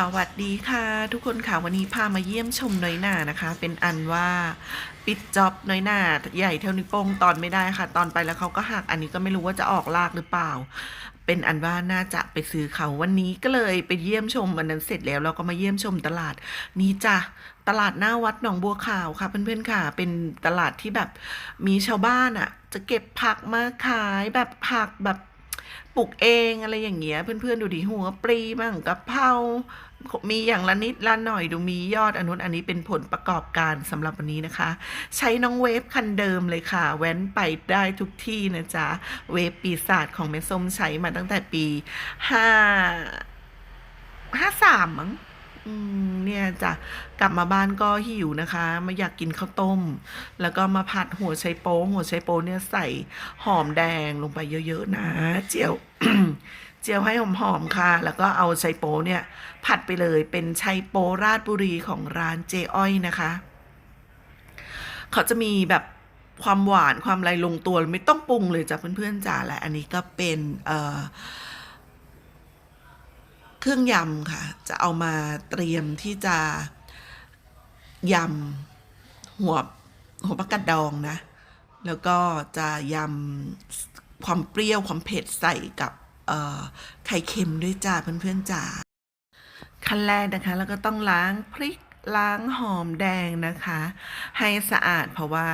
สวัสดีค่ะ ทุกคนค่ะวันนี้พามาเยี่ยมชมน้อยหนานะคะ เป็นอันว่าปิดจ็อบน้อยหนาใหญ่เท่านิ้วโป้งตอนไม่ได้ค่ะ ตอนไปแล้วเขาก็หักอันนี้ก็ไม่รู้ว่าจะออกลากหรือเปล่า เป็นอันว่าน่าจะไปซื้อเขาวันนี้ก็เลยไปเยี่ยมชมอันนั้นเสร็จแล้วเราก็มาเยี่ยมชมตลาดนี้จ้ะตลาดหน้าวัดหนองบัวขาวค่ะเพื่อนๆค่ะ เป็นตลาดที่แบบมีชาวบ้านอะ จะเก็บผักมาขายแบบผักแบบ ปลูกเองอะไรอย่างเงี้ยเพื่อนๆดูดิหัวปลีบ้างกะเพรามีอย่างละนิดละหน่อยดูมียอดอนนุนอันนี้เป็นผลประกอบการสำหรับวันนี้นะคะ ใช้น้องเวฟคันเดิมเลยค่ะ แว้นไปได้ทุกที่นะจ๊ะ เวฟปีศาจของแม่ส้มใช้มาตั้งแต่ปีห้าห้าสามมั้ง อืมเนี่ยจ้ะกลับมาบ้านก็หิวนะคะ มาอยากกินข้าวต้ม แล้วก็มาผัดหัวไชโป๊หัวไชโป๊เนี่ยใส่หอมแดงลงไปเยอะๆนะ เจียว เจียวให้หอมๆค่ะ แล้วก็เอาไชโป๊เนี่ย ผัดไปเลยเป็นไชโป๊ราชบุรีของร้านเจอ้อยนะคะ เขาจะมีแบบความหวานความอะไรลงตัวไม่ต้องปรุงเลยจ้ะเพื่อนๆจ้าและอันนี้ก็เป็นเอ่อ เครื่องยำค่ะ จะเอามาเตรียมที่จะยำหัวหัวปลากระดองนะ แล้วก็จะยำความเปรี้ยวความเผ็ดใส่กับไข่เค็มด้วยจ้าเพื่อนๆจ้าขั้นแรกนะคะ แล้วก็ต้องล้างพริก ล้างหอมแดงนะคะ ให้สะอาดเพราะว่า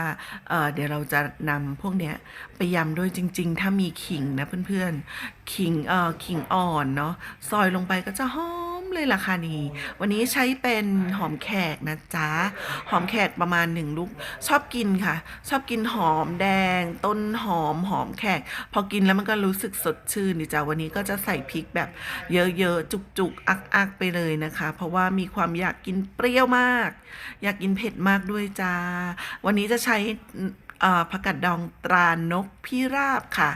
เเดี๋ยวเราจะนำพวกเนี้ยไปยำด้วยจริง ๆ ถ้ามีขิงนะเพื่อนๆขิงเอ่อขิงอ่อนเนาะซอยลงไปก็จะหอม เลยล่ะค่ะนี่วันนี้ใช้เป็นหอมแขกนะจ๊ะ หอมแขกประมาณหนึ่งลูก ชอบกินค่ะ ชอบกินหอมแดง ต้นหอมหอมแขก พอกินแล้วมันก็รู้สึกสดชื่นนี่จ้ะวันนี้ก็จะใส่พริกแบบเยอะๆ จุกๆ อักๆ ไปเลยนะคะ เพราะว่ามีความอยากกินเปรี้ยวมาก อยากกินเผ็ดมากด้วยจ้า วันนี้จะใช้เอ่อ ผักกาดดองตรานกพิราบค่ะ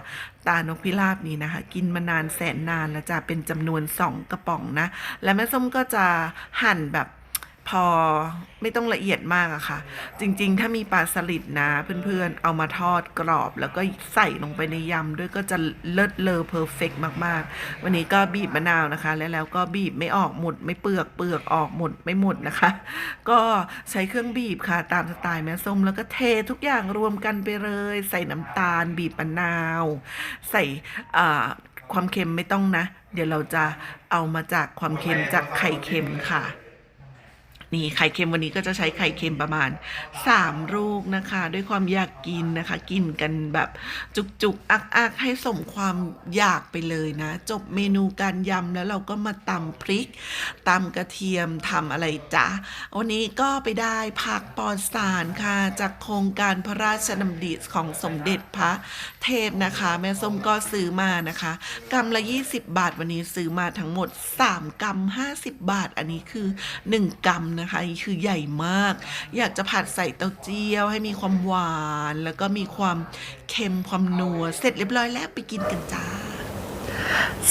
ตานกพิราบนี้นะคะ กินมานานแสนนานแล้วจะเป็นจำนวนสองกระป๋องนะ และแม่ส้มก็จะหั่นแบบ พอไม่ต้องละเอียดมากอะค่ะ จริงๆ ถ้ามีปลาสลิดนะเพื่อนๆ เอามาทอดกรอบ แล้วก็ใส่ลงไปในยำด้วยก็จะเลิศเลอเพอร์เฟกมากๆ วันนี้ก็บีบมะนาวนะคะ แล้วแล้วก็บีบไม่ออกหมด ไม่เปลือกเปลือกออกหมดไม่หมดนะคะ ก็ใช้เครื่องบีบค่ะตามสไตล์แม่ส้มแล้วก็เททุกอย่างรวมกันไปเลย ใส่น้ำตาล บีบมะนาว ใส่ความเค็มไม่ต้องนะ เดี๋ยวเราจะเอามาจากความเค็มจากไข่เค็มค่ะ นี่ไข่เค็มวันนี้ก็จะใช้ไข่เค็มประมาณ 3 ลูกนะคะ ด้วยความอยากกินนะคะ กินกันแบบจุกๆอักๆให้สมความอยากไปเลยนะ จบเมนูการยำแล้วเราก็มาตำพริกตำกระเทียมทำอะไรจ๊ะวันนี้ก็ไปได้ผักปอดสารค่ะ จากโครงการพระราชดำริของสมเด็จพระเทพนะคะ แม่ส้มก็ซื้อมานะคะกำละ 20 บาทวันนี้ซื้อมาทั้งหมด 3กำ50 บาท อันนี้คือ 1กำนะคะอันนี้คือใหญ่มาก อยากจะผัดใส่เต้าเจี้ยว ให้มีความหวาน แล้วก็มีความเค็มความนัว เสร็จเรียบร้อยแล้วไปกินกันจ้า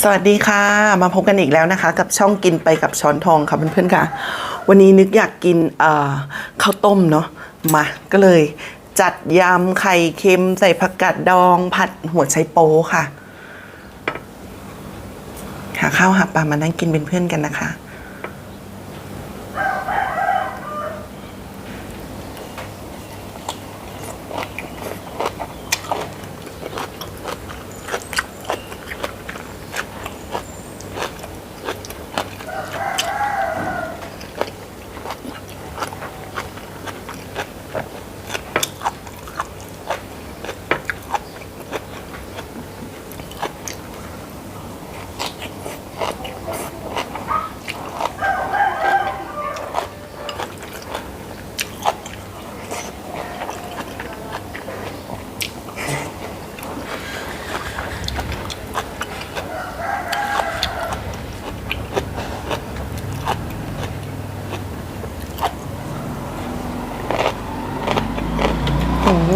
สวัสดีค่ะ มาพบกันอีกแล้วนะคะ กับช่องกินไปกับช้อนทองค่ะเพื่อนๆค่ะ วันนี้นึกอยากกินข้าวต้มเนาะมาก็เลยจัดยำไข่เค็มใส่ผักกาดดอง ผัดหัวไชโป๊ค่ะ หาข้าวหาปลามานั่งกินเป็นเพื่อนกันนะคะ อ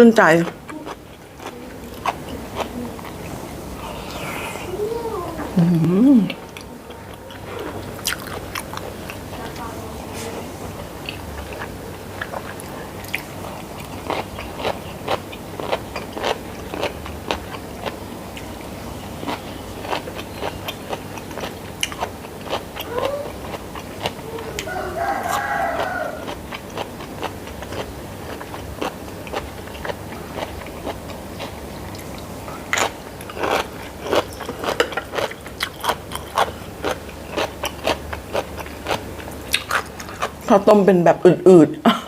ชื่นใจ ข้าวต้มเป็นแบบอืดๆ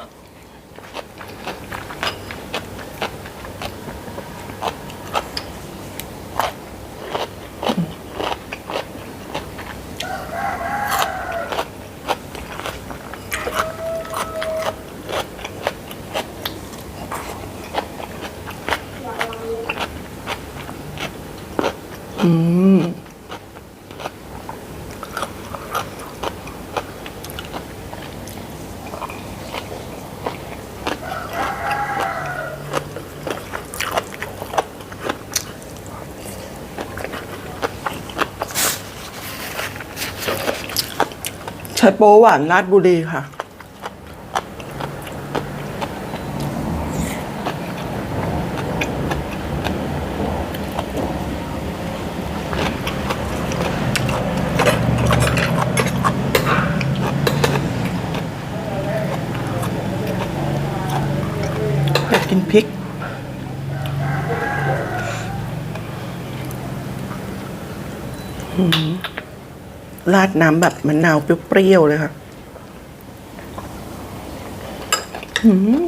ใช้โป๊หวานราชบุรีค่ะ อยากกินพริก ราดน้ำแบบมะนาวเปรี้ยวๆเลยค่ะ อืม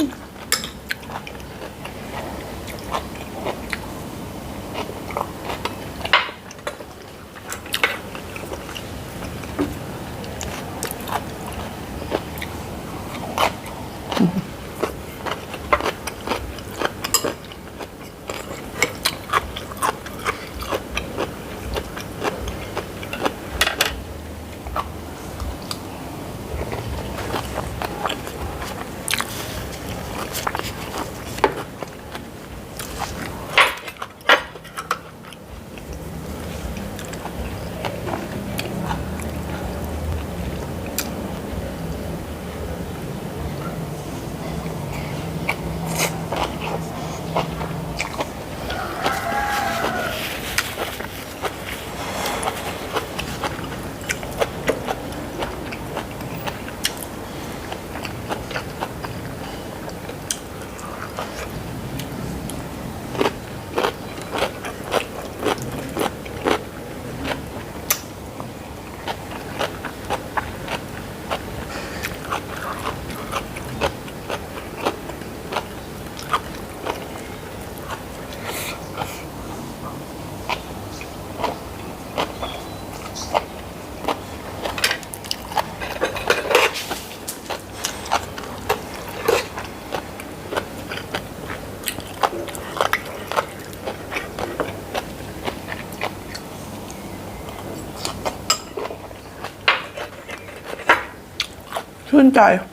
ชื่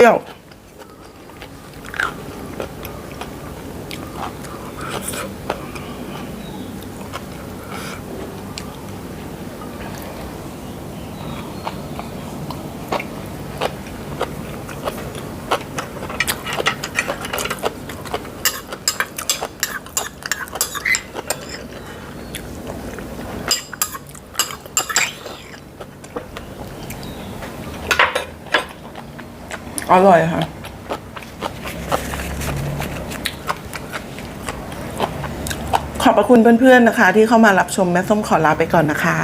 น อร่อยค่ะขอบพระคุณเพื่อนๆนะคะ ที่เข้ามารับชมแม่ส้มขอลาไปก่อนนะคะ